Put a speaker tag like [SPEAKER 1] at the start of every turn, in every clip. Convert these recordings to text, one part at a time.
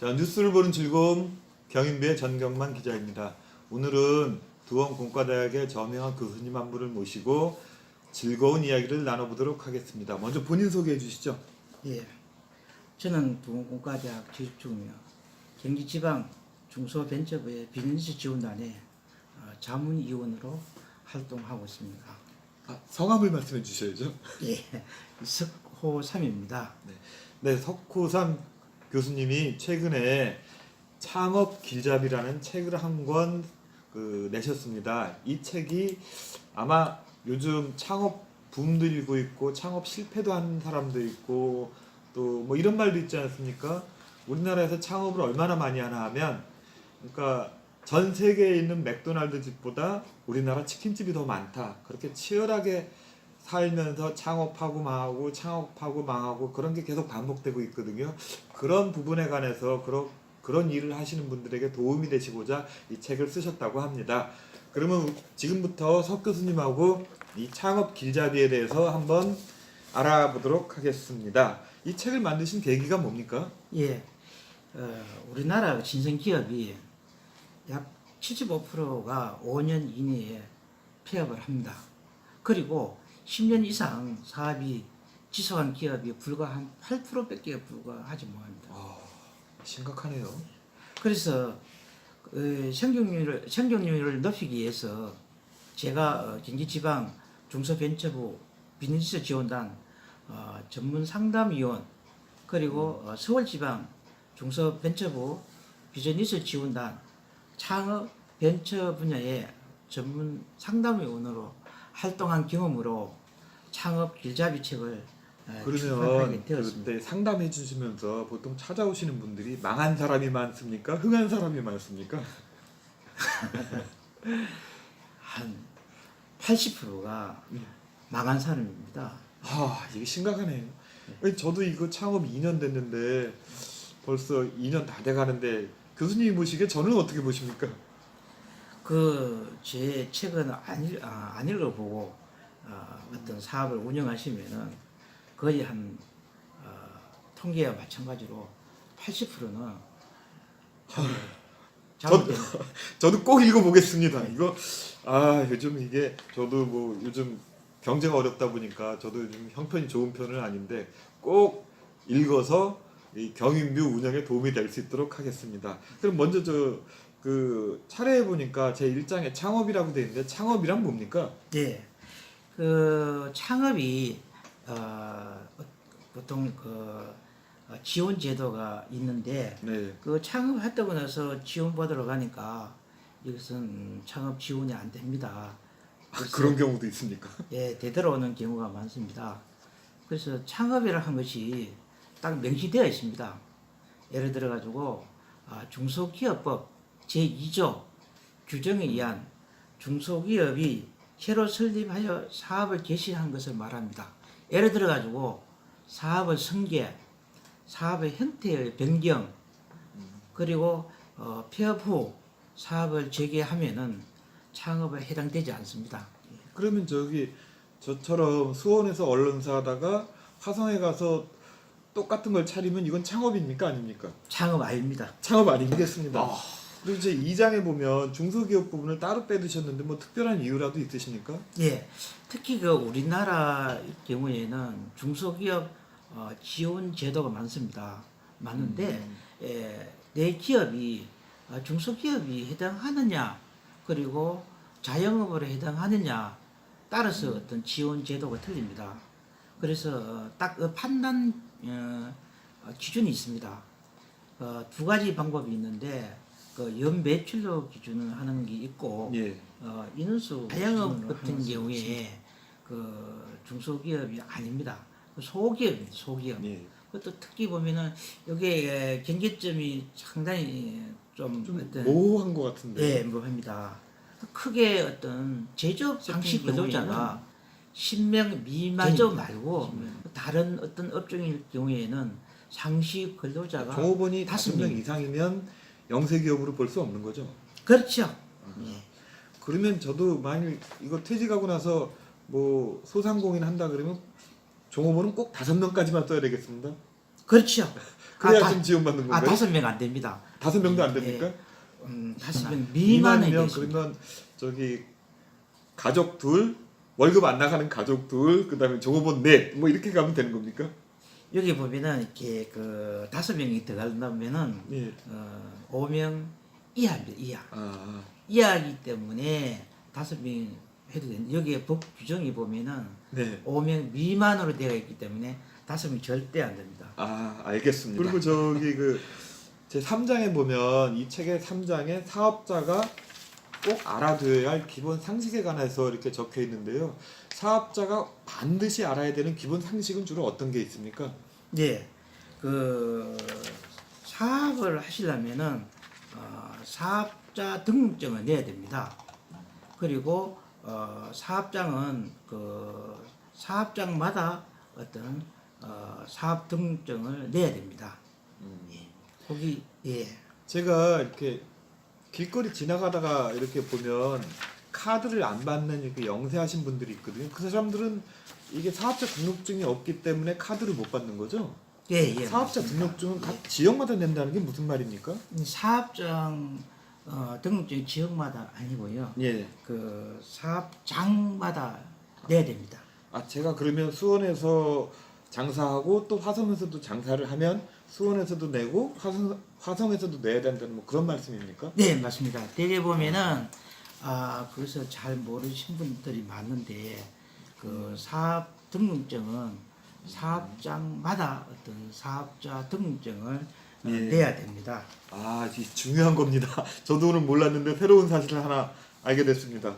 [SPEAKER 1] 자, 뉴스를 보는 즐거움 경인부의 전경만 기자입니다. 오늘은 두원 공과대학의 저명한 교수님 한 분을 모시고 즐거운 이야기를 나눠보도록 하겠습니다. 먼저 본인 소개해 주시죠.
[SPEAKER 2] 예. 저는 부흥공과대학 재직 중이며 경기지방 중소벤처부의 비즈니스 지원단의 어, 자문위원으로 활동하고 있습니다.
[SPEAKER 1] 아, 성함을 말씀해 주셔야죠.
[SPEAKER 2] 예. 석호삼입니다.
[SPEAKER 1] 네, 석호삼 교수님이 최근에 창업 길잡이라는 책을 한 권 그, 내셨습니다. 이 책이 아마 요즘 창업 붐도 일고 있고 창업 실패도 한 사람도 있고 또 뭐 이런 말도 있지 않습니까? 우리나라에서 창업을 얼마나 많이 하나 하면 그러니까 전 세계에 있는 맥도날드 집보다 우리나라 치킨집이 더 많다. 그렇게 치열하게 살면서 창업하고 망하고 창업하고 망하고 그런 게 계속 반복되고 있거든요. 그런 부분에 관해서 그런 그런 일을 하시는 분들에게 도움이 되시고자 이 책을 쓰셨다고 합니다. 그러면 지금부터 석 교수님하고 이 창업 길잡이에 대해서 한번 알아보도록 하겠습니다. 이 책을 만드신 계기가 뭡니까?
[SPEAKER 2] 예. 어, 우리나라 신생 기업이 약 75%가 5년 이내에 폐업을 합니다. 그리고 10년 이상 사업이 지속한 기업이 불과 한 8%밖에 불과하지 못합니다.
[SPEAKER 1] 아, 심각하네요.
[SPEAKER 2] 그래서 그 생존율을 생존율을 높이기 위해서 제가 어, 경기지방 중소벤처부 비즈니스 지원단 어, 전문 상담위원 그리고 어, 서울지방 중소벤처부 비즈니스 지원단 창업 벤처 분야의 전문 상담위원으로 활동한 경험으로 창업 길잡이 책을 어,
[SPEAKER 1] 그러면. 그때 상담해 주시면서 보통 찾아오시는 분들이 망한 사람이 많습니까? 흥한 사람이 많습니까?
[SPEAKER 2] 한 80%가
[SPEAKER 1] 네.
[SPEAKER 2] 망한 사람입니다.
[SPEAKER 1] 아 이게 심각하네요. 아니, 저도 이거 창업 2년 됐는데 벌써 2년 다 돼가는데 교수님이 보시기에 저는 어떻게 보십니까?
[SPEAKER 2] 그 제 책은 안, 읽, 아, 안 읽어보고 어, 어떤 사업을 운영하시면은 거의 한 어, 통계와 마찬가지로 80%는 잘못된
[SPEAKER 1] 저도 꼭 읽어보겠습니다. 이거 아 요즘 이게 저도 뭐 요즘 경제가 어렵다 보니까 저도 요즘 형편이 좋은 편은 아닌데 꼭 읽어서 이 경인뷰 운영에 도움이 될 수 있도록 하겠습니다. 그럼 먼저 저 그 차례해 보니까 제 일장에 창업이라고 돼 있는데 창업이란 뭡니까?
[SPEAKER 2] 예. 그 창업이 어, 보통 그 어, 지원 제도가 있는데
[SPEAKER 1] 네.
[SPEAKER 2] 그 창업했다고 나서 지원 받으러 가니까 이것은 창업 지원이 안 됩니다.
[SPEAKER 1] 아, 그런 경우도 있습니까?
[SPEAKER 2] 예, 되돌아오는 경우가 많습니다. 그래서 창업이라 한 것이 딱 명시되어 있습니다. 예를 들어 가지고 아, 중소기업법 제2조 규정에 의한 중소기업이 새로 설립하여 사업을 개시한 것을 말합니다. 예를 들어 가지고 사업의 성계, 사업의 형태의 변경, 그리고 어, 폐업 후 사업을 재개하면은 창업에 해당되지 않습니다.
[SPEAKER 1] 그러면 저기 저처럼 수원에서 언론사 하다가 화성에 가서 똑같은 걸 차리면 이건 창업입니까 아닙니까?
[SPEAKER 2] 창업 아닙니다.
[SPEAKER 1] 창업 아니겠습니다. 그리고 이제 2장에 보면 중소기업 부분을 따로 빼두셨는데 뭐 특별한 이유라도 있으십니까?
[SPEAKER 2] 예, 특히 그 우리나라 경우에는 중소기업 어, 지원 제도가 많습니다. 많은데
[SPEAKER 1] 음.
[SPEAKER 2] 예, 내 기업이 어, 중소기업이 해당하느냐 그리고 자영업으로 해당하느냐 따라서 어떤 지원 제도가 틀립니다. 그래서 어, 딱그 판단 어, 어, 기준이 있습니다. 어, 두 가지 방법이 있는데 그 연 매출로 기준을 하는 게 있고
[SPEAKER 1] 예.
[SPEAKER 2] 어, 인수 자영업
[SPEAKER 1] 기준으로
[SPEAKER 2] 같은
[SPEAKER 1] 하는
[SPEAKER 2] 경우에 그 중소기업이 아닙니다. 그 소기업입니다. 소기업.
[SPEAKER 1] 예.
[SPEAKER 2] 그것도 특히 보면은 여기에 경계점이 상당히 좀,
[SPEAKER 1] 좀
[SPEAKER 2] 어떤
[SPEAKER 1] 모호한 것 같은데.
[SPEAKER 2] 예, 모호합니다. 크게 어떤 제조업 상시
[SPEAKER 1] 같은
[SPEAKER 2] 근로자가 10명 미만 제조 말고
[SPEAKER 1] 10명.
[SPEAKER 2] 다른 어떤 업종일 경우에는 상시 근로자가
[SPEAKER 1] 종업원이
[SPEAKER 2] 다섯
[SPEAKER 1] 5명
[SPEAKER 2] 명.
[SPEAKER 1] 이상이면 영세 기업으로 볼 수 없는 거죠.
[SPEAKER 2] 그렇죠. 예.
[SPEAKER 1] 그러면 저도 만일 이거 퇴직하고 나서 뭐 소상공인 한다 그러면 종업원은 꼭 다섯 명까지만 써야 되겠습니다.
[SPEAKER 2] 그렇죠.
[SPEAKER 1] 그래야
[SPEAKER 2] 다-
[SPEAKER 1] 좀 지원받는
[SPEAKER 2] 아
[SPEAKER 1] 건가요?
[SPEAKER 2] 다섯 명 안 됩니다.
[SPEAKER 1] 다섯 명도 안
[SPEAKER 2] 예.
[SPEAKER 1] 됩니까?
[SPEAKER 2] 음, 다섯 명
[SPEAKER 1] 2만
[SPEAKER 2] 미만은
[SPEAKER 1] 명. 그러면 저기 가족 둘 월급 안 나가는 가족 둘 그다음에 종업원 넷 뭐 이렇게 가면 되는 겁니까?
[SPEAKER 2] 여기 보면은 이렇게 그 다섯 명이 들어가려면은
[SPEAKER 1] 예.
[SPEAKER 2] 어, 5명 이하입니다. 이하.
[SPEAKER 1] 아,
[SPEAKER 2] 이하이기 때문에 다섯 명 해도 되는데 여기에 법 규정이 보면은
[SPEAKER 1] 네.
[SPEAKER 2] 5명 미만으로 되어 있기 때문에 다섯 명 절대 안 됩니다.
[SPEAKER 1] 아, 알겠습니다. 그리고 저기 그 제 3장에 보면 이 책의 3장에 사업자가 꼭 알아둬야 할 기본 상식에 관해서 이렇게 적혀 있는데요. 사업자가 반드시 알아야 되는 기본 상식은 주로 어떤 게 있습니까?
[SPEAKER 2] 네, 그 사업을 하시려면은 어, 사업자 등록증을 내야 됩니다. 그리고 어, 사업장은 그 사업장마다 어떤 어, 사업 등록증을 내야 됩니다. 거기 예.
[SPEAKER 1] 제가 이렇게 길거리 지나가다가 이렇게 보면 카드를 안 받는 이렇게 영세하신 분들이 있거든요. 그 사람들은 이게 사업자 등록증이 없기 때문에 카드를 못 받는 거죠.
[SPEAKER 2] 예, 예.
[SPEAKER 1] 사업자
[SPEAKER 2] 맞습니다.
[SPEAKER 1] 등록증은 각 지역마다 낸다는 게 무슨 말입니까?
[SPEAKER 2] 이 사업장 어, 등록증 지역마다 아니고요.
[SPEAKER 1] 예.
[SPEAKER 2] 그 사업장마다 내야 됩니다.
[SPEAKER 1] 아 제가 그러면 수원에서 장사하고 또 화성에서도 장사를 하면 수원에서도 내고 화성 화성에서도 내야 된다는 뭐 그런 말씀입니까?
[SPEAKER 2] 네, 맞습니다. 대개 보면은 아 그래서 잘 모르신 분들이 많은데 그 사업 등록증은 사업장마다 어떤 사업자 등록증을 어,
[SPEAKER 1] 예.
[SPEAKER 2] 내야 됩니다.
[SPEAKER 1] 아, 이 중요한 겁니다. 저도 오늘 몰랐는데 새로운 사실을 하나 알게 됐습니다.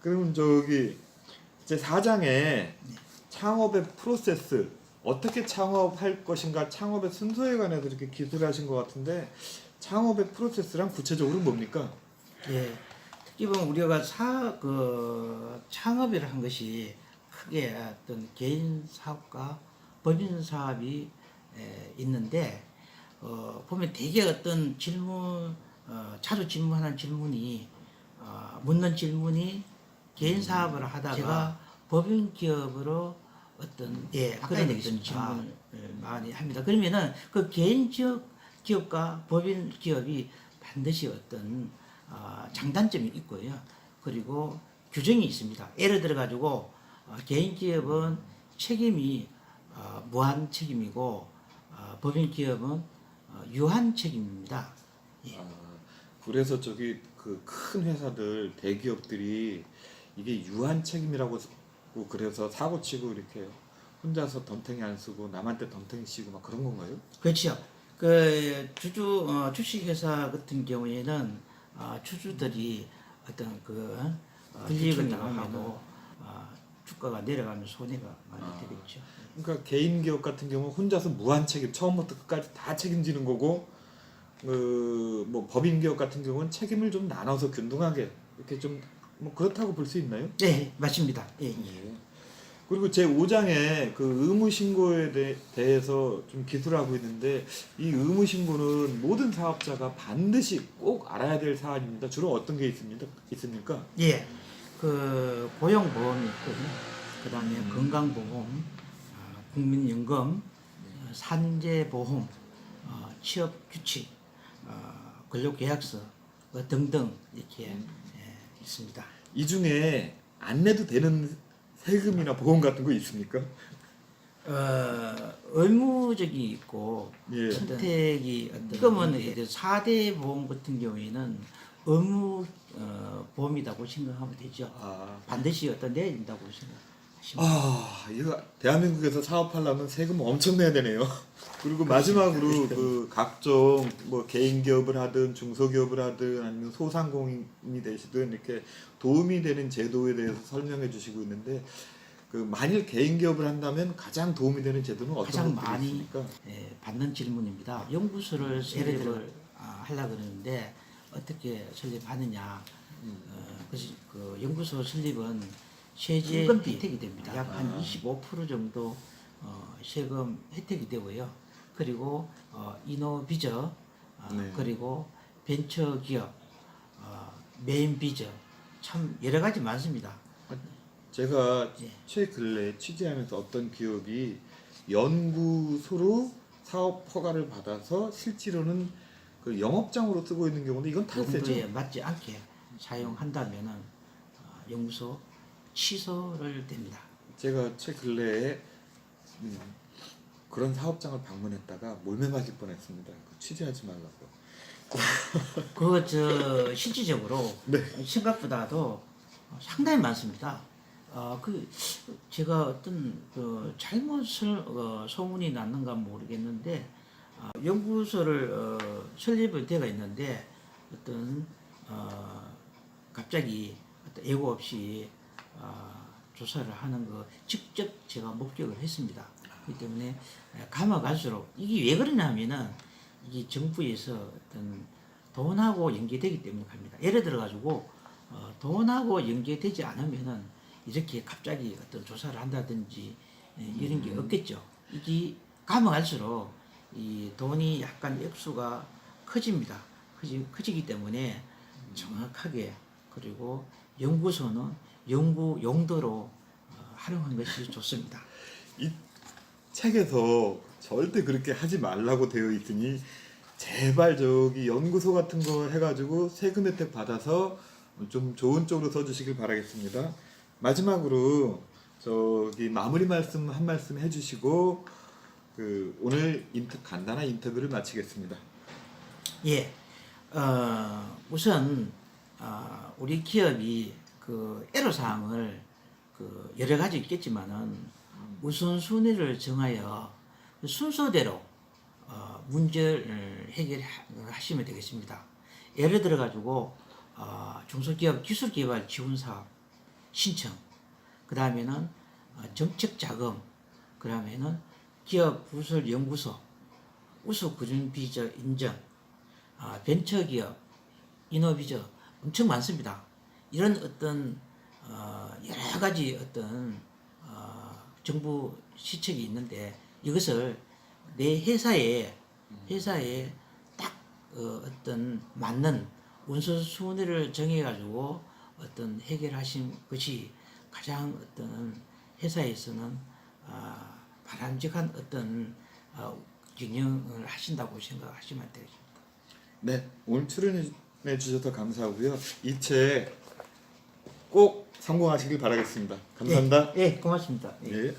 [SPEAKER 1] 그러면 저기 제 4장에 창업의 프로세스 어떻게 창업할 것인가 창업의 순서에 관해서 이렇게 기술하신 것 같은데 창업의 프로세스란 구체적으로 뭡니까?
[SPEAKER 2] 예. 특히 보면 우리가 사, 그, 창업이라 한 것이 크게 어떤 개인 사업과 법인 사업이 에, 있는데, 어, 보면 되게 어떤 질문, 어, 자주 질문하는 질문이, 어, 묻는 질문이 개인 사업을 하다가 제가 법인 기업으로 어떤, 예,
[SPEAKER 1] 그런
[SPEAKER 2] 얘기했던
[SPEAKER 1] 얘기죠.
[SPEAKER 2] 질문을 많이 합니다. 그러면은 그 개인 기업, 기업과 법인 기업이 반드시 어떤 어, 장단점이 있고요. 그리고 규정이 있습니다. 예를 들어 가지고 어, 개인 기업은 책임이 어, 무한 책임이고 어, 법인 기업은 어, 유한 책임입니다. 예.
[SPEAKER 1] 아, 그래서 저기 그 큰 회사들 대기업들이 이게 유한 책임이라고 그래서 사고 치고 이렇게 혼자서 덤탱이 안 쓰고 남한테 덤탱이 씌고 막 그런 건가요?
[SPEAKER 2] 그렇죠. 그 주주 어, 주식회사 같은 경우에는 어, 주주들이 어떤 그 어, 불이익을 당하고 어, 주가가 내려가면 손해가 많이
[SPEAKER 1] 아.
[SPEAKER 2] 되겠죠.
[SPEAKER 1] 그러니까 개인 기업 같은 경우 혼자서 무한 책임 처음부터 끝까지 다 책임지는 거고 그뭐 법인 기업 같은 경우는 책임을 좀 나눠서 균등하게 이렇게 좀 뭐 그렇다고 볼 수 있나요?
[SPEAKER 2] 네, 맞습니다. 예, 예.
[SPEAKER 1] 예. 그리고 제 5장에 그 의무 신고에 대, 대해서 좀 기술하고 있는데 이 의무 신고는 모든 사업자가 반드시 꼭 알아야 될 사안입니다. 주로 어떤 게 있습니다. 있습니까?
[SPEAKER 2] 예, 그 보형보험이 있거든요. 그 다음에
[SPEAKER 1] 음.
[SPEAKER 2] 건강보험, 어, 국민연금, 어, 산재보험, 어, 취업 규칙, 어, 근로계약서 어, 등등 이렇게 예, 있습니다.
[SPEAKER 1] 이 중에 안 내도 되는 세금이나 보험 같은 거 있습니까?
[SPEAKER 2] 어, 의무적이 있고
[SPEAKER 1] 예.
[SPEAKER 2] 선택이 지금은 이제 4대 보험 같은 경우에는 의무 어, 보험이라고 생각하면 되죠.
[SPEAKER 1] 아,
[SPEAKER 2] 반드시 어떤 내야 된다고 생각하시면
[SPEAKER 1] 아, 이거 대한민국에서 사업하려면 세금 엄청 내야 되네요. 그리고 마지막으로 그 각종 뭐 개인 기업을 하든 중소기업을 하든 아니면 소상공인이 되시든 이렇게 도움이 되는 제도에 대해서 설명해 주시고 있는데 그 만일 개인 기업을 한다면 가장 도움이 되는 제도는 어떤
[SPEAKER 2] 가장 많이
[SPEAKER 1] 있습니까?
[SPEAKER 2] 예, 받는 질문입니다. 연구소를 설립을 아, 하려고 그러는데 어떻게 설립하느냐.
[SPEAKER 1] 음.
[SPEAKER 2] 어, 그래서 그 연구소 설립은 세제
[SPEAKER 1] 세금비.
[SPEAKER 2] 혜택이 됩니다. 약한
[SPEAKER 1] 아.
[SPEAKER 2] 25% 정도 어, 세금 혜택이 되고요. 그리고 어, 이노비저 어,
[SPEAKER 1] 네.
[SPEAKER 2] 그리고 벤처기업, 어, 메인비저 참 여러 가지 많습니다.
[SPEAKER 1] 제가
[SPEAKER 2] 예.
[SPEAKER 1] 최근래 취재하면서 어떤 기업이 연구소로 사업 허가를 받아서 실제로는 그 영업장으로 쓰고 있는 경우인데 이건 탈세죠.
[SPEAKER 2] 용도에 맞지 않게 사용한다면은 어, 연구소 취소를 됩니다. 제가
[SPEAKER 1] 최 근래에 음, 그런 사업장을 방문했다가 몰매 맞을 뻔했습니다. 그 취재하지 말라고.
[SPEAKER 2] 그저 실질적으로
[SPEAKER 1] 네.
[SPEAKER 2] 생각보다도 상당히 많습니다. 어, 그 제가 어떤 그 잘못을 어, 소문이 났는가 모르겠는데 어, 연구소를 어, 설립을 되어 있는데 어떤 어, 갑자기 예고 없이 어, 조사를 하는 거 직접 제가 목격을 했습니다. 그렇기 때문에 가면 갈수록 이게 왜 그러냐면은 이게 정부에서 어떤 돈하고 연계되기 때문에 갑니다. 예를 들어 가지고 어, 돈하고 연계되지 않으면은 이렇게 갑자기 어떤 조사를 한다든지 예, 이런 게 없겠죠. 이게 가면 갈수록 이 돈이 약간 액수가 커집니다. 커지, 커지기 때문에 정확하게 그리고 연구소는 연구 용도로 어, 활용한 것이 좋습니다.
[SPEAKER 1] 이 책에서 절대 그렇게 하지 말라고 되어 있으니 제발 저기 연구소 같은 거 해가지고 세금 혜택 받아서 좀 좋은 쪽으로 써주시길 바라겠습니다. 마지막으로 저기 마무리 말씀 한 말씀 해주시고 그 오늘 인터 간단한 인터뷰를 마치겠습니다.
[SPEAKER 2] 예, 어, 우선 어, 우리 기업이 그 애로사항을 그 여러 가지 있겠지만은 우선순위를 정하여 그 순서대로 어, 문제를 해결하시면 되겠습니다. 예를 들어 가지고 어, 중소기업 기술개발 지원 사업 신청, 그 다음에는 어, 정책 자금, 그 다음에는 기업 부설 연구소, 우수 구준 비저 인정, 아, 벤처기업, 이노비저 엄청 많습니다. 이런 어떤 어, 여러 가지 어떤 어, 정부 시책이 있는데 이것을 내 회사에 회사에 딱 어, 어떤 맞는 운수순위를 정해가지고 어떤 해결하신 것이 가장 어떤 회사에서는 아, 바람직한 어떤 어, 경영을 하신다고 생각하시면 되겠습니다.
[SPEAKER 1] 네, 오늘 출연해 주셔서 감사하고요. 이 책 꼭 성공하시길 바라겠습니다. 감사합니다.
[SPEAKER 2] 예, 예, 고맙습니다. 예.
[SPEAKER 1] 예.